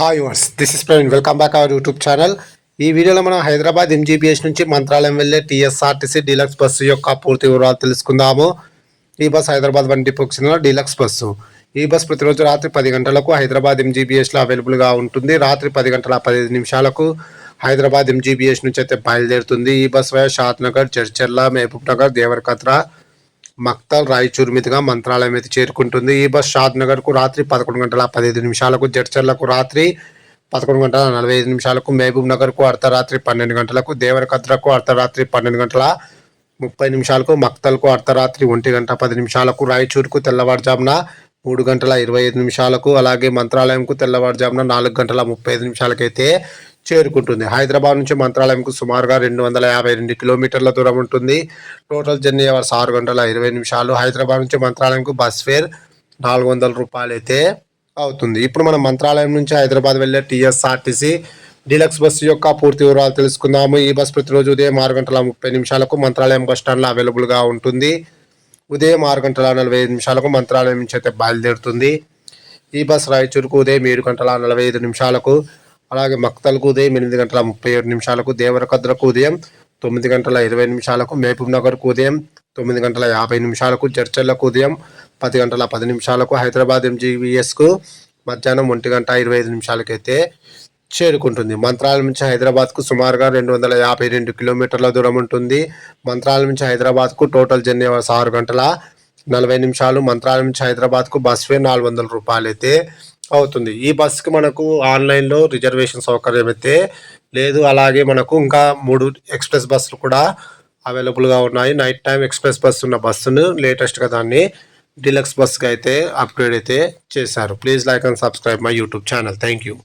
Hi viewers this is Praveen welcome back our YouTube channel ఈ వీడియోలో మనం Hyderabad MGBS నుంచి మంత్రాలయం వెళ్ళే టీఎస్ఆర్టీసీ డీలక్స్ బస్సు యొక్క పూర్తి వివరాలు తెలుసుకుందాము. ఈ బస్ హైదరాబాద్ వన్ డిపోకి చెందిన డీలక్స్ బస్సు ఈ బస్ ప్రతిరోజు రాత్రి పది గంటలకు హైదరాబాద్ ఎంజీబీఎస్లో అవైలబుల్గా ఉంటుంది. రాత్రి పది గంటల పదిహేను నిమిషాలకు హైదరాబాద్ ఎంజీబీఎస్ నుంచి అయితే బయలుదేరుతుంది. ఈ bus via Shadnagar చర్చర్ల Mahbubnagar Devarakadra Makthal Raichur మీదుగా మంత్రాలయం అయితే చేరుకుంటుంది. ఈ బస్ షాద్ నగర్కు రాత్రి పదకొండు గంటల పదిహేను నిమిషాలకు జడ్చర్లకు రాత్రి పదకొండు గంటల నలభై ఐదు నిమిషాలకు మహబూబ్ నగర్కు అర్ధరాత్రి పన్నెండు గంటలకు దేవరకద్రకు అర్ధరాత్రి పన్నెండు గంటల ముప్పై నిమిషాలకు మక్తల్కు అర్ధరాత్రి ఒంటి గంట పది నిమిషాలకు రాయచూర్కు తెల్లవారుజామున మూడు గంటల ఇరవై ఐదు నిమిషాలకు అలాగే మంత్రాలయంకు తెల్లవారుజామున నాలుగు గంటల ముప్పై ఐదు నిమిషాలకైతే చేరుకుంటుంది. హైదరాబాద్ నుంచి మంత్రాలయంకు సుమారుగా రెండు వందల యాభై రెండు కిలోమీటర్ల దూరం ఉంటుంది. టోటల్ జర్నీ అవర్స్ ఆరు గంటల ఇరవై నిమిషాలు. హైదరాబాద్ నుంచి మంత్రాలయంకు బస్ ఫేర్ నాలుగు వందల రూపాయలు అయితే అవుతుంది. ఇప్పుడు మనం మంత్రాలయం నుంచి హైదరాబాద్ వెళ్ళే టీఎస్ఆర్టీసీ డీలక్స్ బస్సు యొక్క పూర్తి వివరాలు తెలుసుకుందాము. ఈ బస్ ప్రతిరోజు ఉదయం ఆరు గంటల ముప్పై నిమిషాలకు మంత్రాలయం బస్ స్టాండ్లో అవైలబుల్గా ఉంటుంది. ఉదయం ఆరు గంటల నలభై ఐదు నిమిషాలకు మంత్రాలయం నుంచి అయితే బయలుదేరుతుంది. ఈ బస్ రాయచూరుకు ఉదయం ఏడు గంటల నలభై ఐదు నిమిషాలకు అలాగే మక్తల్కు ఉదయం ఎనిమిది గంటల ముప్పై ఏడు నిమిషాలకు దేవరకద్రకు ఉదయం తొమ్మిది గంటల ఇరవై నిమిషాలకు మహబూబ్ నగర్కు ఉదయం తొమ్మిది గంటల యాభై నిమిషాలకు చర్చలకు ఉదయం పది గంటల పది నిమిషాలకు హైదరాబాద్ ఎంజీవీఎస్కు మధ్యాహ్నం ఒంటి గంట ఇరవై ఐదు నిమిషాలకైతే చేరుకుంటుంది. మంత్రాల నుంచి హైదరాబాద్కు సుమారుగా రెండు వందల యాభై రెండు కిలోమీటర్ల దూరం ఉంటుంది. మంత్రాల నుంచి హైదరాబాద్కు టోటల్ జర్నీ అవర్స్ ఆరు గంటల నలభై నిమిషాలు. మంత్రాల నుంచి హైదరాబాద్కు బస్ ఫేర్ నాలుగు వందల రూపాయలు అయితే అవుతుంది. ఈ బస్కి మనకు ఆన్లైన్లో రిజర్వేషన్ సౌకర్యం అయితే లేదు. అలాగే మనకు ఇంకా మూడు ఎక్స్ప్రెస్ బస్సులు కూడా అవైలబుల్గా ఉన్నాయి. నైట్ టైం ఎక్స్ప్రెస్ బస్సు ఉన్న బస్సును లేటెస్ట్గా దాన్ని డీలక్స్ బస్కి అయితే అప్గ్రేడ్ అయితే చేశారు. Please like and subscribe my YouTube channel. Thank you.